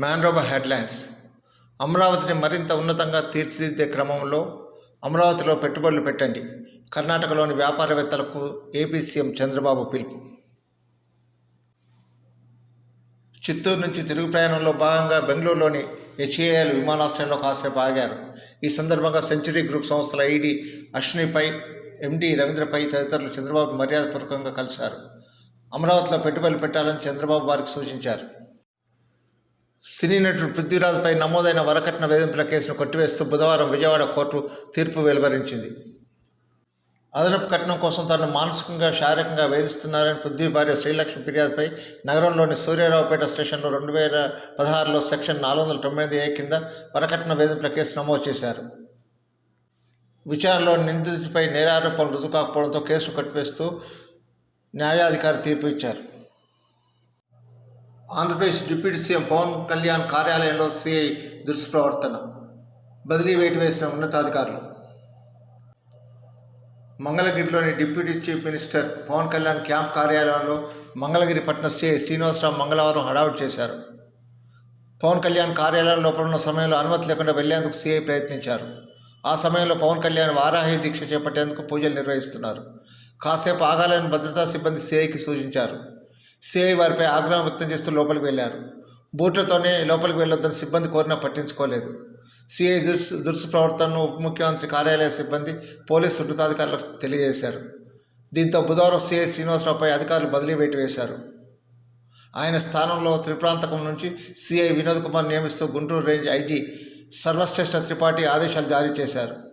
మ్యాన్రోబా headlines. అమరావతిని మరింత ఉన్నతంగా తీర్చిదిద్దే క్రమంలో అమరావతిలో పెట్టుబడులు పెట్టండి. కర్ణాటకలోని వ్యాపారవేత్తలకు ఏపీ సీఎం చంద్రబాబు పిలుపు. చిత్తూరు నుంచి తిరుగు ప్రయాణంలో భాగంగా బెంగళూరులోని హెచ్ఏఎల్ విమానాశ్రయంలో కాసేపు ఆగారు. ఈ సందర్భంగా సెంచరీ గ్రూప్ సంస్థల ఐడి అశ్వినిపై ఎండి రవీంద్రపై తదితరులు చంద్రబాబు మర్యాదపూర్వకంగా కలిశారు. అమరావతిలో పెట్టుబడులు పెట్టాలని చంద్రబాబు వారికి సూచించారు. సినీ నటుడు పృథ్వీరాజ్పై నమోదైన వరకట్న వేధింపుల కేసును కొట్టివేస్తూ బుధవారం విజయవాడ కోర్టు తీర్పు వెలువరించింది. అదనపు కట్నం కోసం తనను మానసికంగా శారీరకంగా వేధిస్తున్నారని పృథ్వీ భార్య శ్రీలక్ష్మి ఫిర్యాదుపై నగరంలోని సూర్యారావుపేట స్టేషన్లో రెండు వేల పదహారులో సెక్షన్ నాలుగు వందల తొంభై ఎనిమిది ఏ కింద వరకట్న వేధింపుల కేసు నమోదు చేశారు. విచారణలో నిందితుడిపై నేరారోపణలు రుజు కాకపోవడంతో కేసు కట్టివేస్తూ న్యాయాధికారి తీర్పు ఇచ్చారు. ఆంధ్రప్రదేశ్ డిప్యూటీ సీఎం పవన్ కళ్యాణ్ కార్యాలయంలో సిఐ దుష్ప్రవర్తన బదిలీ వేటు వేసిన ఉన్నతాధికారులు. మంగళగిరిలోని deputy chief minister Pawan Kalyan camp కార్యాలయంలో మంగళగిరి పట్టణ సిఐ శ్రీనివాసరావు మంగళవారం హడావుడి చేశారు. పవన్ కళ్యాణ్ కార్యాలయం లోపల ఉన్న సమయంలో అనుమతి లేకుండా వెళ్ళేందుకు సిఐ ప్రయత్నించారు. ఆ సమయంలో పవన్ కళ్యాణ్ వారాహి దీక్ష చేపట్టేందుకు పూజలు నిర్వహిస్తున్నారు. కాసేపు ఆగాలని భద్రతా సిబ్బంది సిఐకి సూచించారు. సిఐ వారిపై ఆగ్రహం వ్యక్తం చేస్తూ లోపలికి వెళ్ళారు. బూట్లతోనే లోపలికి వెళ్ళొద్దని సిబ్బంది కోరినా పట్టించుకోలేదు. సిఐ దుర్స్ ప్రవర్తనను ఉప ముఖ్యమంత్రి కార్యాలయ సిబ్బంది పోలీసు ఉన్నతాధికారులకు తెలియజేశారు. దీంతో బుధవారం సిఐ శ్రీనివాసరావుపై అధికారులు బదిలీ వేటు వేశారు. ఆయన స్థానంలో త్రిప్రాంతకం నుంచి సిఐ వినోద్ కుమార్ నియమిస్తూ గుంటూరు రేంజ్ ఐజీ సర్వశ్రేష్ఠ త్రిపాఠి ఆదేశాలు జారీ చేశారు.